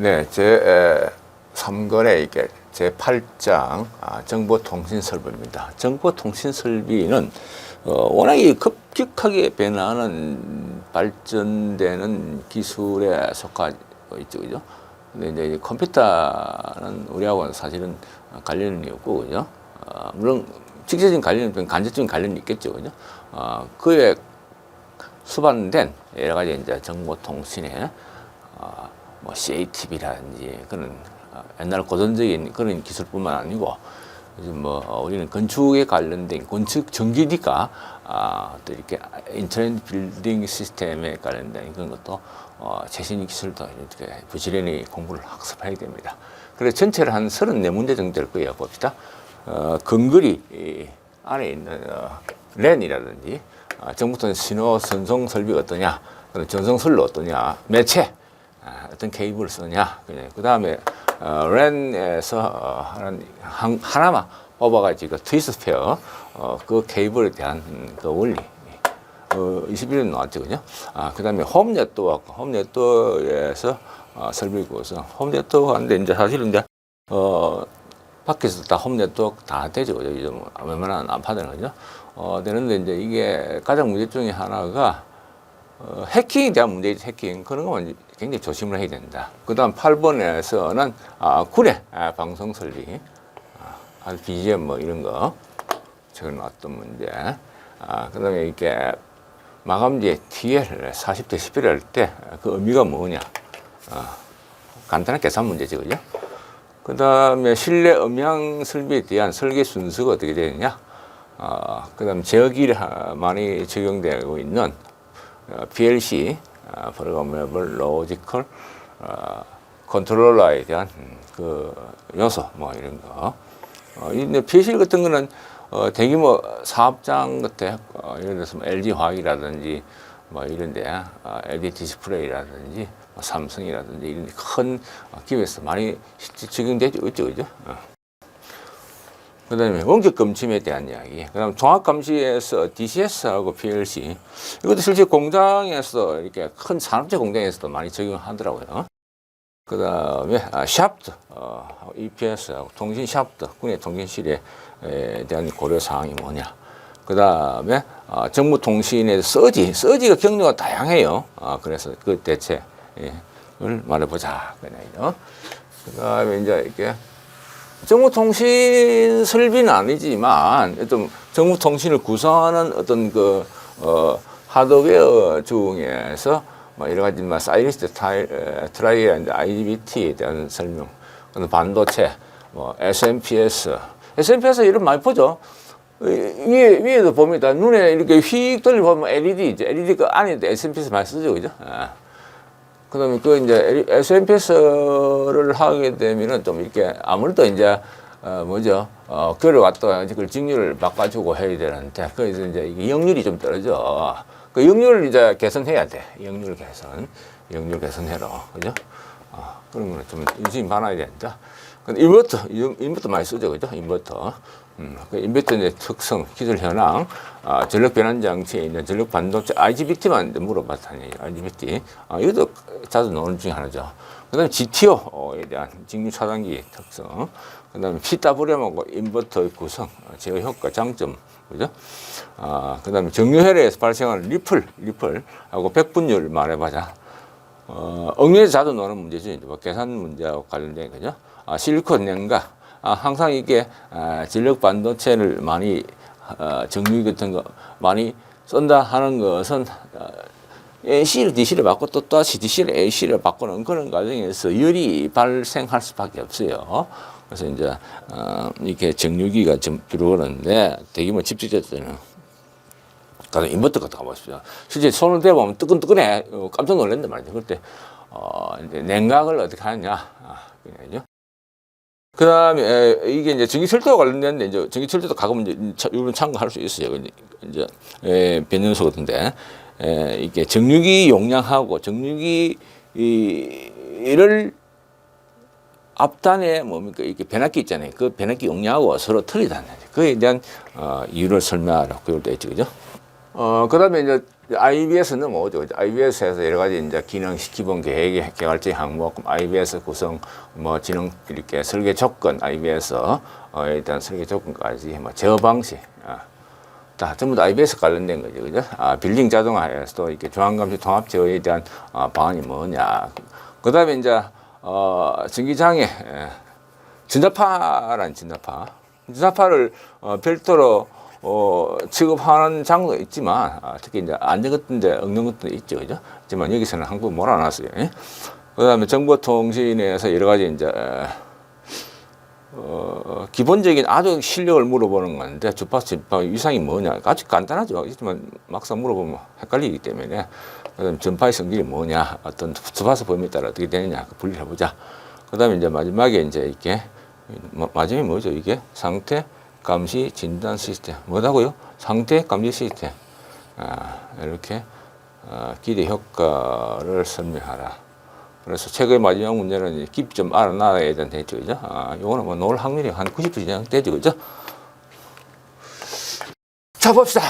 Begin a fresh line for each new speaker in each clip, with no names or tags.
네, 제 3권의 이게 제 8장 아, 정보통신설비입니다. 정보통신설비는 어, 워낙에 급격하게 변하는 발전되는 기술에 속하 있죠, 그죠? 근데 이제 이 컴퓨터는 우리하고는 사실은 관련이 없고, 그죠? 어, 물론 직접적인 관련은 간접적인 관련이 있겠죠, 그죠? 어, 그에 수반된 여러 가지 이제 정보통신에 어, 뭐 CATV라든지 그런 어, 옛날 고전적인 그런 기술뿐만 아니고 요즘 뭐 어, 우리는 건축에 관련된 건축 전기니까 아, 또 이렇게 인터넷 빌딩 시스템에 관련된 그런 것도 어, 최신 기술도 이렇게 부지런히 공부를 학습해야 됩니다. 그래서 전체를 한 34문제 정도 될 거예요. 봅시다. 어, 근거리 이 안에 있는 어, 랜이라든지 어, 정부통 신호 전송 설비가 어떠냐, 전송설로 어떠냐, 매체 아, 어떤 케이블을 쓰느냐, 그 다음에 어, 랜에서 어, 하는 한, 하나만 뽑아가지고 트위스트 페어 어, 그 케이블에 대한 음, 그 원리 어, 21년 나왔죠, 그죠? 아, 그 다음에 홈 네트워크, 홈 네트워크에서 어, 설비 구성, 홈 네트워크 하는데 이제 사실은 이제 어, 밖에서 다 홈 네트워크 다 되죠, 그죠? 웬만한 아파트는 그죠? 어, 되는데 이제 이게 가장 문제 중에 하나가 어, 해킹에 대한 문제이죠, 해킹. 그런 거는 굉장히 조심을 해야 된다. 그 다음 8번에서는, 아, 구례, 아, 방송 설비, 아, BGM 뭐 이런 거, 적어 놨던 문제. 아, 그 다음에 이렇게 마감지에 TL 40대 11을 할 때 그 의미가 뭐냐. 아, 간단한 계산 문제죠, 그죠? 그 다음에 실내 음향 설비에 대한 설계 순서가 어떻게 되느냐. 아, 그 다음 제어기를 하- 많이 적용되고 있는 어, PLC, 어, 프로그래머블 로지컬 어, 컨트롤러에 대한 음, 그 요소 뭐 이런 거. 어, 이 PLC 같은 거는 어, 대규모 사업장 같아 어, 예를 들어서 뭐 LG 화학이라든지 뭐 이런데 어, LG 디스플레이라든지 뭐 삼성이라든지 이런 큰 어, 기업에서 많이 실제 적용되죠, 있죠, 그죠? 어. 그 다음에 원격 검침에 대한 이야기. 그 다음 종합 감시에서 DCS하고 PLC. 이것도 실제 공장에서 이렇게 큰 산업재 공장에서도 많이 적용하더라고요. 그 다음에 아, 샤프트, 어, EPS하고 통신 샤프트, 군의 통신실에 에 대한 고려 사항이 뭐냐. 그 다음에 어, 정보통신의 서지, 서지가 경로가 다양해요. 아, 그래서 그 대책을 말해보자. 그네요. 그 다음에 이제 이렇게 정보통신 설비는 아니지만 어떤 정보통신을 구성하는 어떤 그 어, 하드웨어 중에서 뭐 여러 가지 뭐 사이리스 트라이어 IGBT에 대한 설명, 그다음 반도체, 뭐 SMPS, SMPS 이름 많이 보죠. 위에 위에도 봅니다. 눈에 이렇게 휙 돌려 보면 LED 이제 LED 그 안에도 SMPS 많이 쓰죠, 그죠? 아. 그다음에 그 이제 SMPS를 하게 되면은 좀 이렇게 아무래도 이제 어 뭐죠? 어 그를 갖다가 이제 그 직률을 바꿔주고 해야 되는데 그래서 이제 이게 역률이 좀 떨어져. 그 역률을 이제 개선해야 돼. 역률 개선. 역률 개선해라. 그죠? 어 그런 거는 좀 유심히 봐놔야 된다. 근데 인버터 인- 인버터 많이 쓰죠. 그죠? 인버터 음, 그 인버터의 특성, 기술 현황, 아, 전력 변환 장치에 있는 전력 반도체 IGBT만 물어봤다니 IGBT. 아, 이것도 자주 나오는 중에 하나죠. 그 다음에 GTO에 대한 직류 차단기 특성, 그 다음에 PWM하고 인버터의 구성, 어, 제어 효과, 장점, 그죠? 아, 그 다음에 정유혈에서 발생하는 리플, 리플하고 백분율 말해보자. 어, 응용에서 자주 나오는 문제죠. 이제 뭐 계산 문제하고 관련된 거죠. 아, 실리콘 냉각. 아, 항상 이게 아, 전력 반도체를 많이 어, 정유 같은 거 많이 쏜다 하는 것은 어, AC를 DC를 바꿔 또 다시 DC를 AC를 바꾸는 그런 과정에서 열이 발생할 수밖에 없어요. 그래서 이제 어, 이렇게 정유기가 좀 들어오는데 대규모 집주자들은 가서 인버터 갖다 가보십시오. 실제 손을 대보면 뜨끈뜨끈해. 어, 깜짝 놀랐단 말이죠. 그때, 어, 이제 냉각을 어떻게 하느냐. 아, 그죠. 그 다음에, 이게 이제 전기철도와 관련된데, 이제 전기철도도 가끔 이제, 차- 이런 참고할 수 있어요. 이제, 에, 변연소 같은데, 에, 이게 정유기 용량하고 정유기, 이, 이를 앞단에 뭡니까 이렇게 변압기 있잖아요. 그 변압기 용량하고 서로 틀리다는 거죠. 그에 대한 어, 이유를 설명하라고 그걸 돼 있죠, 그죠? 어 그다음에 이제 IBS 넘어오죠. IBS에서 여러 가지 이제 기능 기본 계획, 개발지 항목, IBS 구성, 뭐 지능 이렇게 설계 조건, IBS에 대한 설계 조건까지 뭐 제어 방식, 아, 다 전부 다 IBS 관련된 거죠, 그죠? 아, 빌딩 자동화에서도 이렇게 중앙감시 통합 제어에 대한 아, 방안이 뭐냐. 그다음에 이제 어, 전기장애, 예, 전자파란 전자파, 전자파를 어, 별도로 어, 취급하는 장도 있지만 아, 특히 이제 안전 같은 데 없는 것도 있죠, 그죠? 하지만 여기서는 한국 몰아놨어요. 예? 그 다음에 정보통신에서 여러 가지 이제 어, 기본적인 아주 실력을 물어보는 건데 주파수 전파 위상이 뭐냐 아주 간단하죠. 하지만 막상 물어보면 헷갈리기 때문에 그 다음 전파의 성질이 뭐냐 어떤 주파수 범위에 따라 어떻게 되느냐 그 분리해 보자. 그 다음에 이제 마지막에 이제 이렇게 마- 마지막에 뭐죠 이게 상태 감시 진단 시스템 뭐라고요? 상태 감지 시스템 아, 이렇게 아, 기대 효과를 설명하라. 그래서 최고의 마지막 문제는 깊이 좀 알아놔야 되죠, 그죠? 아, 요거는 뭐 놓을 확률이 한 90% 이상 되죠, 그죠? 자, 봅시다.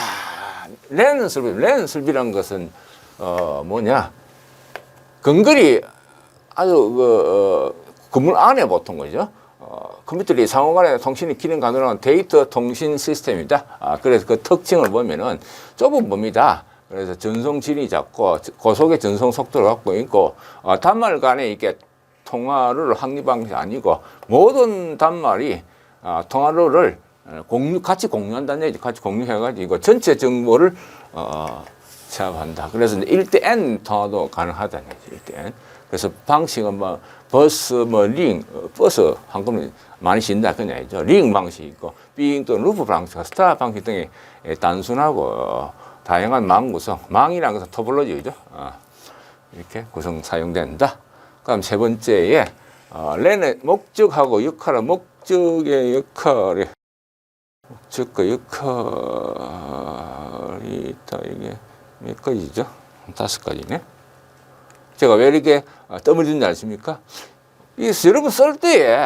렌 설비, 렌 설비란 것은, 어, 뭐냐. 근거리 아주, 그, 어, 건물 안에 보통 거죠. 어, 컴퓨터들이 상호간에 통신이 기능 가능한 데이터 통신 시스템입니다. 아, 그래서 그 특징을 보면은 좁은 범위다. 그래서 전송 질이 작고 고속의 전송 속도를 갖고 있고 어, 단말 간에 이렇게 통화를 확립 방식이 아니고 모든 단말이 아, 통화로를 어, 공유 같이 공유한다는 얘기죠. 같이 공유해가지고 전체 정보를 어, 제압한다. 그래서 1대 N 통화도 가능하다는 얘기죠. 1대 N. 그래서 방식은 뭐 버스, 뭐 링, 어, 버스 한금은 많이 신다 그런 얘기죠. 링 방식 있고 빙 또는 루프 방식, 스타 방식 등의 예, 단순하고 어, 다양한 망 구성, 망이라는 것은 토폴로지죠. 어, 이렇게 구성 사용된다. 그다음 세 번째에 어, 렌의 목적하고 역할은 목적의 역할이 목적과 역할이 있다 이게 몇 가지죠? 다섯 가지네. 제가 왜 이렇게 어, 뜸을 든지 아십니까? 이 여러분 쓸 때에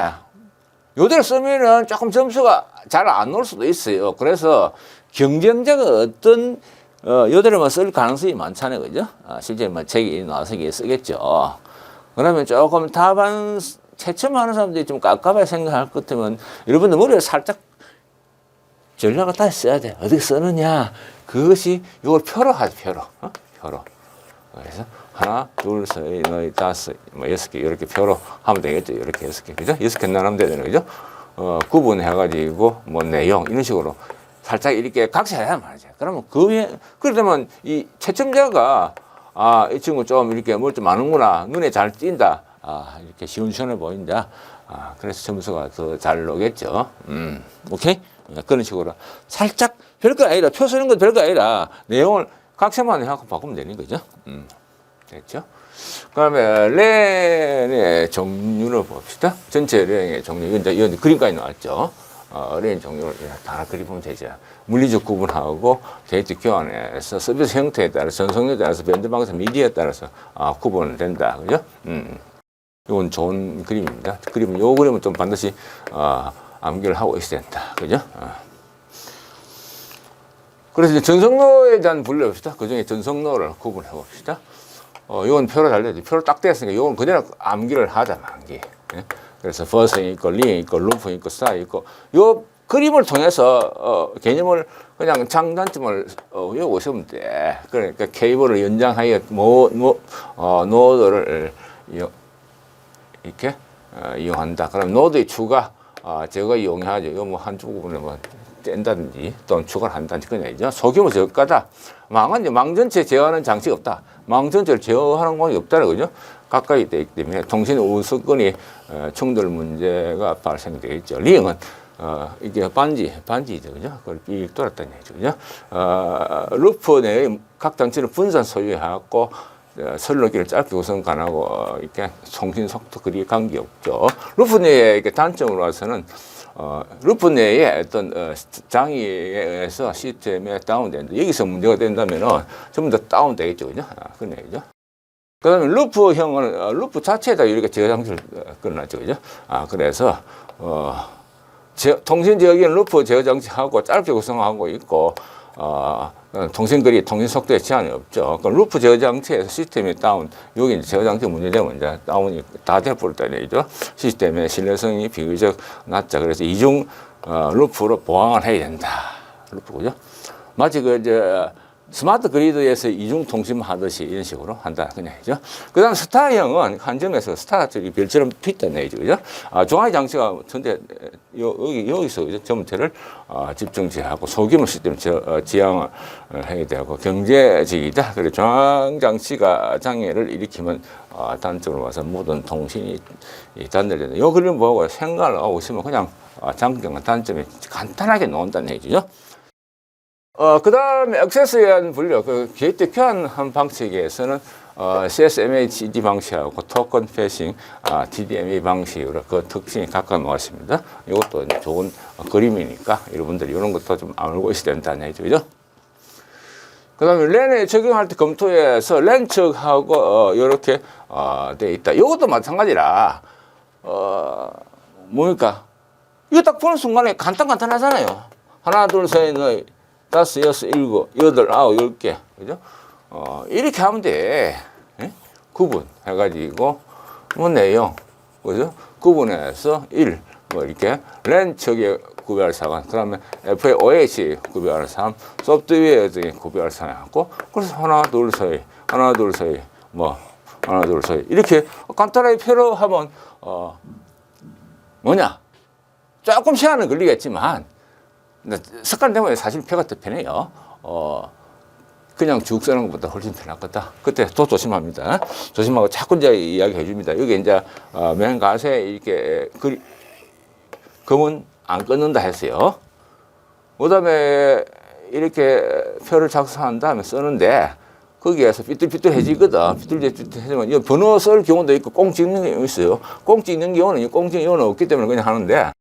요대로 쓰면은 조금 점수가 잘안 나올 수도 있어요. 그래서 경쟁자가 어떤 어, 요대로만 쓸 가능성이 많잖아요. 그죠? 아, 실제 뭐 책이 나와서 쓰겠죠. 그러면 조금 답안 채점하는 사람들이 좀 깝깝하게 생각할 것 같으면 여러분들 머리에 살짝 전략을 다시 써야 돼. 어떻게 쓰느냐. 그것이 이걸 표로 하죠, 표로. 어? 표로. 그래서 하나, 둘, 셋, 넷, 다섯, 뭐 여섯 개 이렇게 표로 하면 되겠죠. 이렇게 여섯 개. 그죠? 여섯 개 나누면 되잖아요. 그죠? 어, 구분해가지고 뭐 내용 이런 식으로 살짝 이렇게 각색해야 말이죠. 그러면 그 위에, 그러면 이 채점자가 아, 이 친구 좀 이렇게 뭘좀 아는구나. 눈에 잘 띈다. 아, 이렇게 시원시원해 보인다. 아, 그래서 점수가 더 잘 나오겠죠. 음, 오케이? 어, 그런 식으로 살짝 별거 아니라 표 쓰는 건 별거 아니라 내용을 각색만 해갖고 바꾸면 되는 거죠. 음, 됐죠? 그다음에 렌의 종류를 봅시다. 전체 렌의 종류 이건 이제 이건 그림까지 나왔죠. 어, 렌 그냥 다 그려보면 되죠. 물리적 구분하고 데이터 교환에서 서비스 형태에 따라 전송에 따라서 변조 방식 미디어에 따라서 아, 구분을 된다. 그죠? 음. 이건 좋은 그림입니다. 그림, 요 그림은 좀 반드시 어, 암기를 하고 있어야 된다. 그죠? 어. 그래서 이제 전성로에 대한 분류 봅시다. 그 중에 전성로를 구분해 봅시다. 어, 이건 표로 달려야지. 표로 딱 됐으니까 이건 그대로 암기를 하자, 암기. 예? 그래서 버스 있고, 링 있고, 루프 있고, 스타 있고, 요 그림을 통해서 어, 개념을 그냥 장단점을 어, 외우시면 돼. 그러니까 케이블을 연장하여 모, 모, 어, 노드를 이용, 이렇게 어, 이용한다. 그럼 노드의 추가 어, 제거 이용하죠. 이거 뭐 한쪽 부분을 뭐 뗀다든지 또는 추가를 한다든지 그런 얘기죠. 소규모 저가다. 망은 이제 망 전체 제어하는 장치가 없다. 망 전체를 제어하는 공이 없다는 거죠. 가까이 있기 때문에 통신 우수권이 어, 충돌 문제가 발생되겠죠. 링은 어, 이게 반지, 반지죠. 그죠? 그걸 삑 돌았다는 얘기죠. 그죠? 어, 루프 내의 각 장치를 분산 소유해갖고 어, 선로기를 짧게 구성 가능하고 어, 이렇게 통신 속도 그리 관계 없죠. 루프 내의 이렇게 단점으로 와서는 어, 루프 내에 어떤 어, 장애에 의해서 시스템에 다운된다. 여기서 문제가 된다면 은 전부 다 다운되겠죠. 그죠? 아, 그런 얘기죠. 그 다음에 루프형은, 어, 루프 자체에다 이렇게 제어 장치를 어, 끊어놨죠. 그죠? 아, 그래서, 어, 제, 통신 지역에는 루프 제어 장치하고 짧게 구성하고 있고, 어, 어, 통신거리 통신 속도에 제한이 없죠. 그 루프 제어 장치에서 시스템이 다운, 여기 이제 제어 장치 문제되면 이제 다운이 다 돼버렸다는 얘기죠. 시스템의 신뢰성이 비교적 낮죠. 그래서 이중 어, 루프로 보강을 해야 된다. 루프 그죠? 마치 그 이제 스마트 그리드에서 이중 통신 하듯이 이런 식으로 한다 그냥 이죠. 그 다음 스타형은 한 점에서 스타 저기 별처럼 얘기죠, 그죠? 아, 중앙 장치가 전대 요, 여기 여기서 이제 전체를 아, 집중 지하고 소규모 시스템 저, 어, 지향을 어, 해야 되고 경제적이다. 그래 중앙 장치가 장애를 일으키면 아, 단점으로 와서 모든 통신이 이 단절된다. 요 그림 보고 생각을 하고 있으면 그냥 아, 장점과 단점이 간단하게 나온다는 얘기죠. 어, 그 다음에 액세스에 의한 분류, 그 게이트 교환한 방식에서는 어, CSMHD 방식하고 토큰 패싱, 아, TDMA 방식으로 그 특징이 각각 나왔습니다. 이것도 좋은 어, 그림이니까 여러분들이 이런 것도 좀 알고 있어야 된다는 얘기죠. 그죠? 그 다음에 랜에 적용할 때 검토해서 랜 측하고 어, 이렇게 어, 돼 있다. 이것도 마찬가지라, 어, 뭡니까? 이거 딱 보는 순간에 간단간단하잖아요. 하나, 둘, 셋, 넷, 다섯, 여섯, 일곱, 여덟, 아홉, 열 개. 그죠? 어, 이렇게 하면 돼. 예? 구분 해가지고, 뭐 내용. 그죠? 구분해서 일. 뭐 이렇게 랜 척에 구별할 사관, 그 다음에 FAOH 구별할 사람, 소프트웨어 등에 구별할 사람 하고, 그래서 하나, 둘, 셋, 하나, 둘, 셋, 뭐, 하나, 둘, 셋. 이렇게 간단하게 표로 하면, 어, 뭐냐? 조금 시간은 걸리겠지만, 습관 때문에 사실 표가 더 편해요. 어, 그냥 쭉 쓰는 것보다 훨씬 편할 거다. 그때 또 조심합니다. 조심하고 자꾸 이제 이야기 해줍니다. 여기 이제, 어, 맨 가세 이렇게 글, 검은 안 끊는다 했어요. 그 다음에 이렇게 표를 작성한 다음에 쓰는데, 거기에서 삐뚤삐뚤해지거든. 삐뚤삐뚤해지면, 이 번호 쓸 경우도 있고, 꽁 찍는 경우 있어요. 꽁 찍는 경우는, 꽁 찍는 경우는 없기 때문에 그냥 하는데,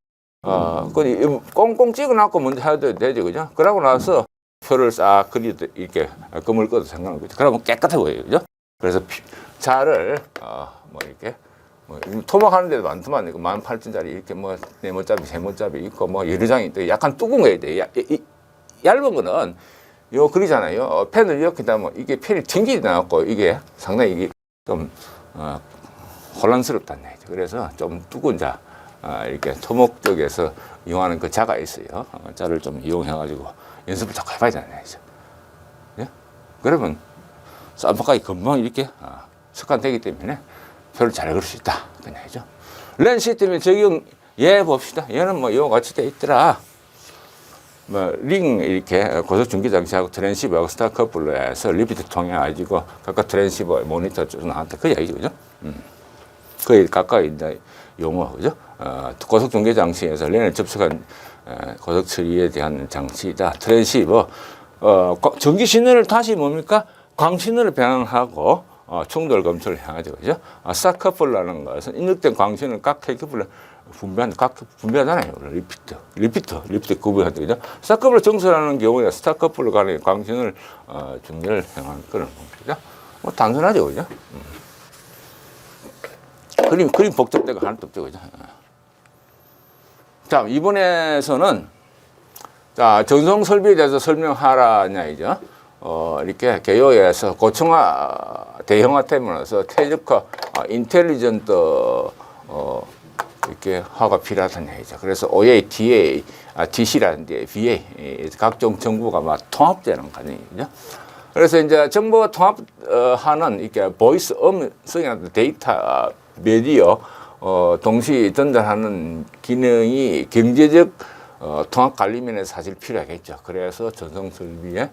어, 그 꽁꽁 찍어놨고 먼저 해도 되죠, 그죠? 그러고 나서 표를 싹 그리도 이렇게 금을 꺼도 상관없겠죠. 그러면 깨끗해 보여요, 그죠? 그래서 피, 자를 어, 뭐 이렇게 뭐 토막하는 데도 많더만 이거 만 팔천 짜리 이렇게 뭐 네 모짜리, 세 모짜리 있고 뭐 여러 장이 있고 약간 두꺼운 거야 돼. 야, 이, 이, 얇은 거는 요 그리잖아요. 어, 펜을 이렇게 다면 이게 펜이 튕기지 나갖고 이게 상당히 이게 좀 어, 혼란스럽다는 얘기죠. 그래서 좀 두꺼운 자. 아, 이렇게 토목 쪽에서 이용하는 그 자가 있어요. 어, 자를 좀 이용해가지고 연습을 자꾸 해봐야 되는 얘기죠. 예? 그러면 쌈박하게 금방 이렇게 아, 습관되기 때문에 표를 잘 그릴 수 있다. 그 얘기죠. 렌 시스템의 적용 예 봅시다. 얘는 뭐 이와 같이 돼 있더라. 뭐 링 이렇게 고속 중계 장치하고 트랜시버하고 스타 커플로 해서 리피트 통해 가지고 각각 트랜시버 모니터 쭉 나왔다. 그 얘기죠. 음. 거의 가까이 이제 용어 그죠? 어, 고속 중계 장치에서 랜을 접속한 어, 고속 처리에 대한 장치이다. 트랜시버 어, 거- 전기 신호를 다시 뭡니까? 광 신호를 변환하고 어, 충돌 검출을 향하죠, 그죠? 아, 스타커플라는 것은 입력된 광신을 각 케이크플러 분배한 각 분배하잖아요. 리피트, 리피트, 리피트 구분하죠, 그죠? 스타커플러 정설하는 경우에 스타커플러 간의 광신을 어, 중계를 행하는 그런 겁니다. 뭐 단순하죠, 그죠? 그림, 그림 복잡대가 하나도 없죠. 그죠? 자, 이번에서는 자, 전송 설비에 대해서 설명하라냐, 이죠. 어, 이렇게 개요에서 고층화, 대형화되면서 최적화, 아, 인텔리전트, 어, 이렇게 화가 필요하다는 얘기죠. 그래서 OA, DA, 아, DC라는 데 VA, 이 각종 정보가 막 통합되는 과정이죠. 그래서 이제 정보 통합하는 이렇게 보이스 음성이나 데이터 미디어 어, 동시 전달하는 기능이 경제적 어, 통합 관리 면에서 사실 필요하겠죠. 그래서 전송 설비에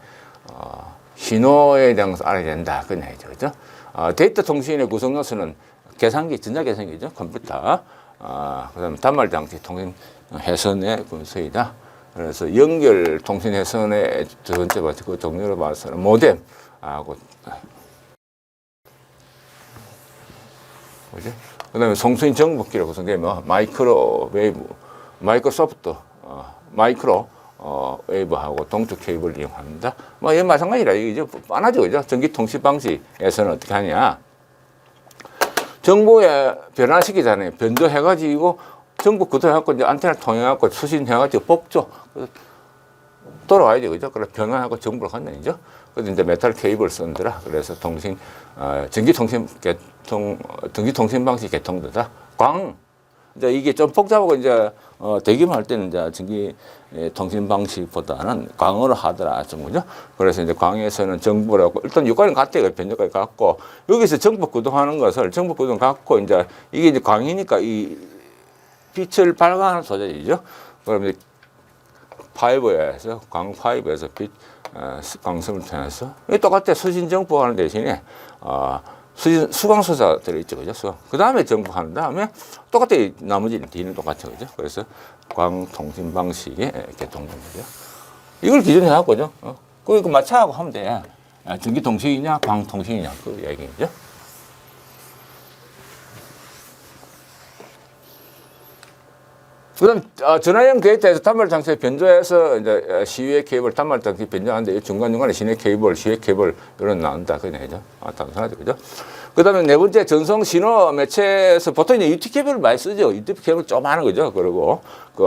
어, 신호에 것을 알아야 된다. 그런 얘기죠. 그죠? 어, 데이터 통신의 구성 요소는 계산기, 전자계산기죠. 컴퓨터. 어, 그 다음에 단말 장치 통신 회선의 군소이다. 그래서 연결 통신 회선의 두 번째 바그 종류로 봐서는 모뎀하고 그지? 그다음에 송수인 정보기로 구성되면 마이크로웨이브, 마이크로소프트, 어, 마이크로 어, 웨이브하고 동쪽 케이블을 이용합니다. 뭐 이건 마찬가지라 이게 뻔하죠, 그죠? 전기 통신 방식에서는 어떻게 하냐? 정보에 변화시키잖아요. 변조해가지고 정보 그대로 해갖고 이제 안테나 통해갖고 수신해가지고 뽑죠. 그래서 돌아와야 되죠. 그래 변환하고 정보를 건네죠. 그래서 이제 메탈 케이블 쓴더라. 그래서 통신 어, 전기 통신 개통 어, 전기 통신 방식 개통되다. 광 이제 이게 좀 복잡하고 이제 어, 대기만 할 때는 이제 전기 예, 통신 방식보다는 광으로 하더라 좀 그죠. 그래서 이제 광에서는 갖고 일단 여기까지 갔대요. 변조까지 갖고 여기서 정보 구동하는 것을 정보 구동 갖고 이제 이게 이제 광이니까 이 빛을 발광하는 소재이죠. 그러면 파이브에서 광 파이브에서 빛 어, 수- 광선을 통해서 똑같아 수신 정보하는 대신에 어, 수신 수광 소자 들어있죠, 그죠? 수광. 그 다음에 정보하는 다음에 똑같아 이 나머지는 뒤는 똑같죠, 그죠? 그래서 광 통신 방식의 개통된 거죠. 이걸 기준으로 하고 죠 어? 그거 맞춰하고 하면 돼. 아, 전기 통신이냐, 광 통신이냐 그 얘기죠. 그다음 어, 전화형 데이터에서 단말 장치에 변조해서 이제 어, 시외 케이블 단말 장치 변조하는데 중간 중간에 시내 케이블, 시외 케이블 이런 나온다 그냥 그죠? 아 단순하죠, 그죠? 그다음에 네 번째 전송 신호 매체에서 보통 이제 UT 케이블을 많이 쓰죠. UT 케이블 좀 하는 거죠. 그리고 그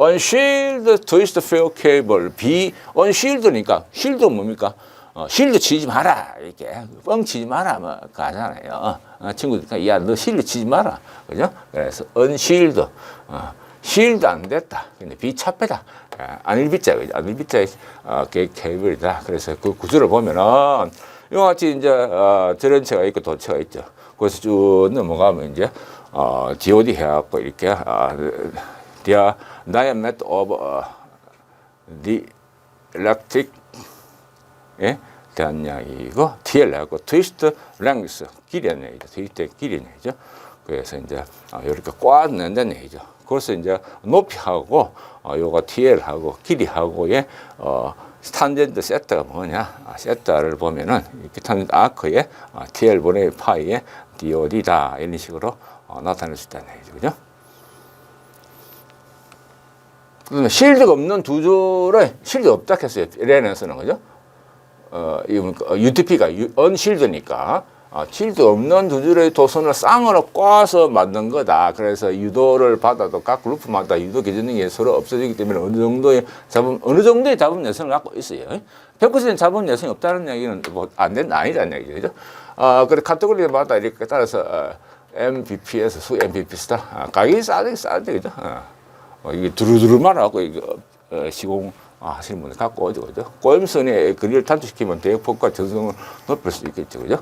unshielded twist fail 케이블, B unshield니까 shield는 뭡니까? 어, 실드 치지 마라 이렇게 뻥 치지 마라 뭐 가잖아요. 어, 친구들 야너 실드 치지 마라 그죠? 그래서 unshielded 어, 실드 안 됐다. 근데 비차폐다. 아, 안일비자, 그죠? 안일비자의 어, 게- 케이블이다. 그래서 그 구조를 보면은 이와 같이 이제 어, 전원체가 있고 도체가 있죠. 그래서 쭉 넘어가면 이제 어, DOD 해갖고 이렇게 어, the electric 예? 대한 이야기고 TL하고 트위스트 랭스 길이라는 얘기죠. 트위스트의 길이는 얘기죠. 그래서 이제 어, 이렇게 꽉 넣는다는 얘기죠. 그래서 이제 높이하고 어, 요거 TL하고 길이하고의 어, 스탠다드 세트가 뭐냐? 아, 세트를 보면은 스탠다드 아크의 어, TL 분의 파이의 DOD다 이런 식으로 어, 나타낼 수 있다는 얘기죠. 그죠? 그러면 실드가 없는 두 줄에 실드 없다 했어요. 레렌에서는 그죠? 어, 이 UTP가 언실드니까 어, 실드 없는 두 줄의 도선을 쌍으로 꽈서 만든 거다. 그래서 유도를 받아도 각 그룹마다 유도 기준이 서로 없어지기 때문에 어느 정도의 자본 어느 정도의 자본 내성을 갖고 있어요. 100% 자본 내성이 없다는 얘기는 뭐 안 된다 아니다는 얘기죠. 어, 그래 카테고리마다 이렇게 따라서 어, MVP에서 수 MVP 스타 아, 가격이 싸게 싸게 그죠? 어. 어, 이게 두루두루 말하고 이거 어, 시공 아, 하시는 분들 갖고 오죠, 그죠? 꼬임선에 거리를 단축시키면 대역폭과 전성을 높일 수 있겠죠, 그죠?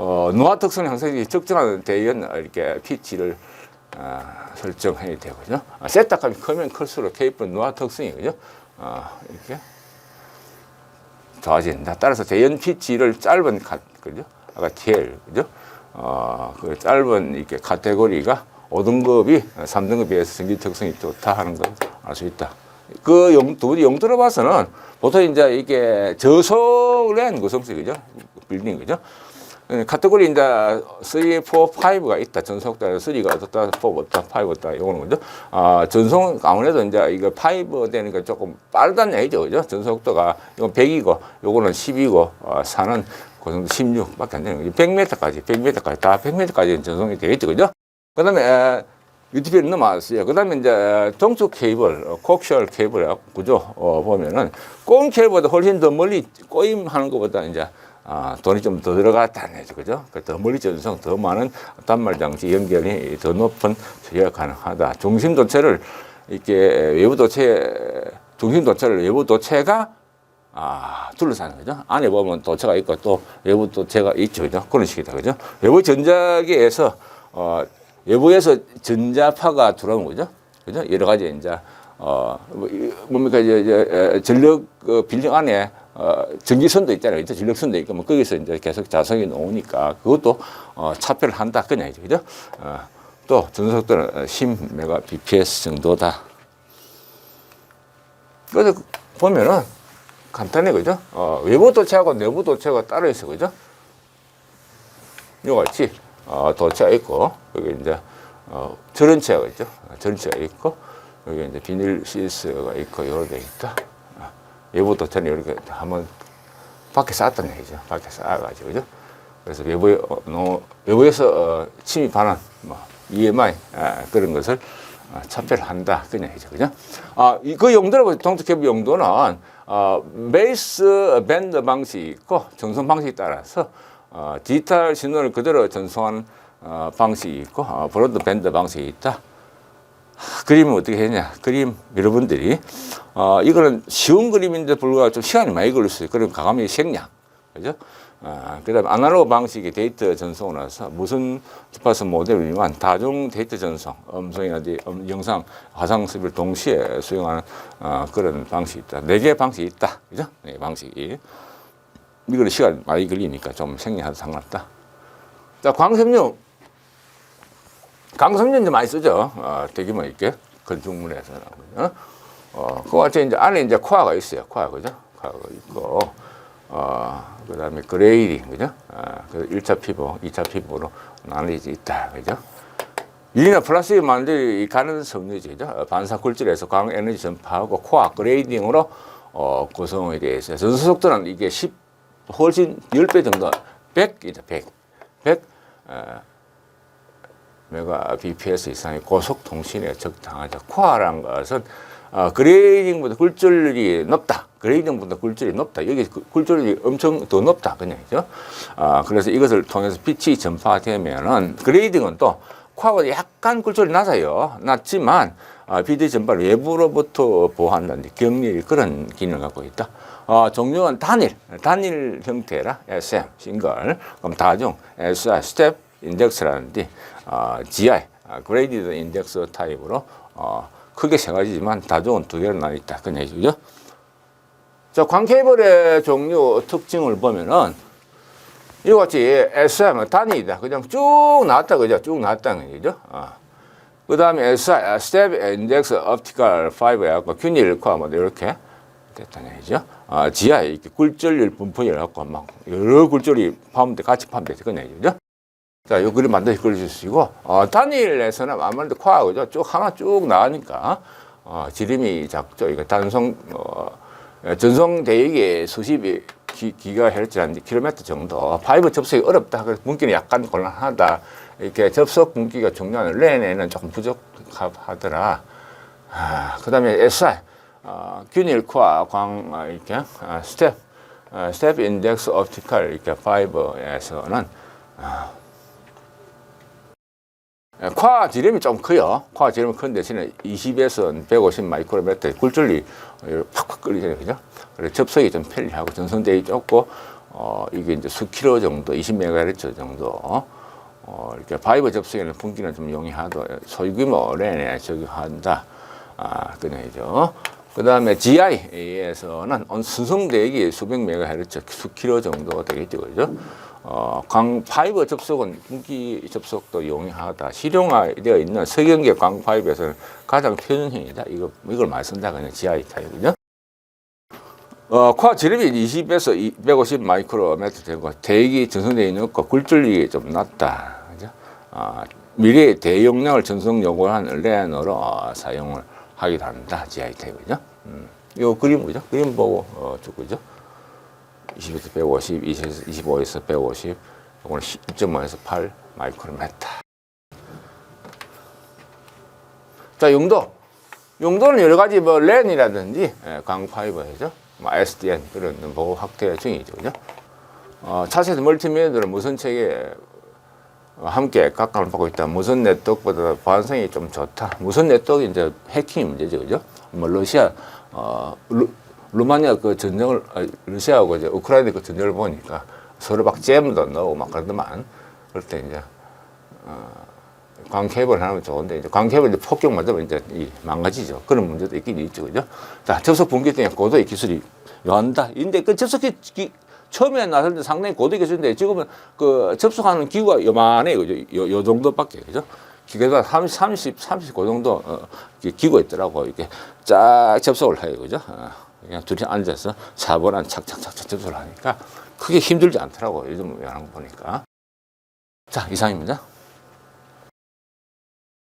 어, 노화 특성 형성이 적정한 대연 이렇게 피치를 아, 설정해야 그죠? 아, 세탁감이 크면 클수록 케이프는 노화 특성이, 그죠? 아, 이렇게 좋아진다. 따라서 대연 피치를 짧은 카, 그죠? 아까 TL, 그죠? 어, 그 짧은 이렇게 카테고리가 5등급이 3등급에 비해서 전기 특성이 좋다 하는 걸 알 수 있다. 그 용, 두 용도로 봐서는 보통 이제 이게 저속된 구성수, 그죠? 빌딩, 그죠? 예, 카테고리 이제 3, 4, 5가 있다. 전속도 3가 어떻다, 4 어떻다, 5 어떻다. 요거는 그죠? 아, 전송 아무래도 이제 이거 5 되니까 조금 빠르다는 얘기죠. 그죠? 전속도가 이건 100이고 요거는 10이고 어, 4는 그 정도 16밖에 안 되는 거죠. 100m까지, 100m까지 다 100m까지 전송이 되겠죠. 그죠? 그다음에 UTP를 넘어왔어요. 그 다음에 이제 동축 케이블, 어, 콕셜 케이블 구조 어, 보면은 꼬임 케이블보다 훨씬 더 멀리 꼬임하는 것보다 이제 아, 돈이 좀 더 들어갔다는 거죠. 그죠? 그더 멀리 전송, 더 많은 단말 장치 연결이 더 높은 처리가 가능하다. 중심 도체를 이렇게 외부 도체, 중심 도체를 외부 도체가 아, 둘러싸는 거죠. 안에 보면 도체가 있고 또 외부 도체가 있죠. 그죠? 그런 식이다. 그죠? 외부 전자기에서, 어, 외부에서 전자파가 들어오는 거죠. 그죠? 여러 가지 이제, 어, 뭐, 이- 뭡니까, 이제, 전력 그 빌딩 안에 어, 전기선도 있잖아요. 그죠? 전력선도 있고, 뭐, 거기서 이제 계속 자석이 나오니까 그것도 어, 차폐를 한다. 그냥 이죠. 그죠? 어, 또 전속도는 10메가bps 정도다. 그래서 보면은 간단해 그죠? 어, 외부 도체하고 내부 도체가 따로 있어 그죠? 요 같이 어, 도체가 있고 여기 이제 어, 전원체가 있죠. 어, 전원체가 있고 여기 이제 비닐 시스가 있고 개 있다. 어, 외부 도체는 이렇게 한번 밖에 쌌다는 얘기죠. 밖에 쌓아가지고 그죠? 그래서 외부에 어, 노, 외부에서 어, 침입하는 뭐 EMI 아, 그런 것을 아, 차폐를 한다 그냥 이죠 그죠? 아그 용도라고 동특캡 용도는 어, 베이스 밴드 방식이 있고 전송 방식에 따라서 어, 디지털 신호를 그대로 전송하는 어, 방식이 있고 어, 브로드 밴드 방식이 있다. 하, 그림은 어떻게 했냐? 그림 여러분들이 어, 이거는 쉬운 그림인데 불구하고 좀 시간이 많이 있어요. 그럼 가감이 생략, 그죠? 아, 그 다음에 아날로그 방식의 데이터 전송을 나서 무슨 주파수 모델을 이용한 다중 데이터 전송, 음성이나 디- 음, 영상, 화상 습을 동시에 수용하는 어, 그런 방식이 있다. 네 개의 방식이 있다, 그죠? 네 방식이. 이거는 시간 많이 걸리니까 좀 생략해도 상관없다. 자, 광섬유. 이제 많이 쓰죠. 어, 대규모 있게 건축물에서는. 어? 어, 그 같이 이제 안에 이제 코아가 있어요. 코아, 그죠? 코아가 있고, 어, 그 다음에 그레이딩, 그죠? 아, 그 1차 피부, 2차 피부로 나뉘어져 있다, 그죠? 유리나 플라스틱 만들 이 가는 섬유지, 그죠? 어, 반사 굴절에서 광 에너지 전파하고 코아 그레이딩으로 어, 구성이 되어 있어요. 전수 속도는 이게 10, 훨씬 10배 정도, 100이죠, 100. 100, 어, 메가 bps 이상의 고속 통신에 적당하죠. 코아란 것은 어, 그레이딩보다 굴절이 높다. 그레이딩보다 굴절이 높다. 여기 그 굴절이 엄청 더 높다. 그냥이죠. 아, 그래서 이것을 통해서 빛이 전파되면은 그레이딩은 또 코아보다 약간 굴절이 낮아요. 낮지만 아, 빛의 전파를 외부로부터 보호한다는 격리 그런 기능을 갖고 있다. 어, 종류는 단일, 단일 형태라 SM, 싱글, 그럼 다중, SI, 스텝, 인덱스라는데 어, GI, 그레이디드 인덱스 타입으로 어, 크게 세 가지지만 다종은 두 개로 나뉘어 있다. 그냥 얘기죠. 자, 광케이블의 종류 특징을 보면은 이와 같이 SM 단위이다. 그냥 쭉 나왔다 그죠? 쭉 나왔다는 얘기죠. 어. 그 다음에 SI, 스텝 인덱스 옵티컬 파이버 해갖고 균일과 뭐 이렇게 됐다는 얘기죠. 아, GI, 이렇게 굴절률 분포를 갖고 막 여러 굴절이 파면돼 같이 파면돼. 그런 얘기죠. 자, 요 그림 만들어 그려주시고, 어, 단일에서는 아무래도 코아그죠. 쭉 하나 쭉 나가니까, 어, 지름이 작죠. 이거 단성, 어, 전송 대역이 수십 기, 기가헤르츠라는 킬로미터 정도. 파이브 접속이 어렵다. 그래서 분기는 약간 곤란하다. 이렇게 접속 분기가 중요한 랜에는 조금 부족하더라. 아, 그 다음에 SI, 어, 균일 코아 광, 어, 이렇게, 어, 스텝, 어, 스텝 인덱스 옵티컬 이렇게 파이버에서는 예, 콰 지름이 좀 커요. 콰 지름이 큰 대신에 20에서 150 마이크로미터 굴절이 팍팍 끌리잖아요. 그죠? 그래서 접속이 좀 편리하고 전선대이 좁고, 어, 이게 이제 수킬로 정도, 20메가헤르츠 정도, 어, 이렇게 파이버 접속에는 분기는 좀 용이하도 소규모 랜에 적용한다. 아, 그네죠. 그 다음에 GI에서는 순성대역이 수백 메가헤르츠, 수킬로 정도 되겠죠. 그죠? 어, 광 파이버 접속은 무기 접속도 용이하다. 실용화되어 있는 석연계 광 파이브에서는 가장 표준형이다. 이거 이걸 쓴다 그냥 GI 타입이죠. 어, 코어 지름이 20에서 250 마이크로미터 되고 대역이 전송되어 있는 것과 굴절력이 좀 낮다. 그죠? 어, 미래의 대용량을 전송 요구하는 랜으로 어, 사용을 하기도 한다. GI 타입이죠. 음. 요 그림 그죠? 그림 보고 어, 쭉 그죠? 20에서 150, 20에서 25에서 150, 이거는 10.5에서 8 마이크로미터. 자, 용도. 용도는 여러 가지 뭐 랜이라든지 예, 강파이버죠. 뭐 SDN 그런 보호 확대 중이죠. 그죠? 어, 차세대 멀티미디어는 무선 체계 함께 각광을 받고 있다. 무선 네트워크보다 보안성이 좀 좋다. 무선 네트워크 이제 해킹 문제죠. 그죠? 뭐 러시아 어, 루, 루마니아 그 전쟁을 아, 러시아하고 이제 우크라이나 그 전쟁을 보니까 서로 막 잼도 넣고 막 그러더만 그럴 때 이제 어, 광 케이블 하면 좋은데 이제 광 케이블 이제 폭격 맞으면 이제 이 망가지죠. 그런 문제도 있긴 있죠, 그죠? 자 접속 분기 때문에 고도의 기술이 요한다. 근데 그 접속 기, 처음에 나설 때 상당히 고도의 기술인데 지금은 그 접속하는 기구가 요만해, 그죠? 요, 요 정도밖에, 그죠? 기계가 30, 30, 30, 그 정도 어, 기구가 있더라고. 이렇게 쫙 접속을 해요, 그죠? 어. 그냥 둘이 앉아서 4번 안 착착착착 접속을 하니까 크게 힘들지 않더라고 요즘 하는 거 보니까 자 이상입니다.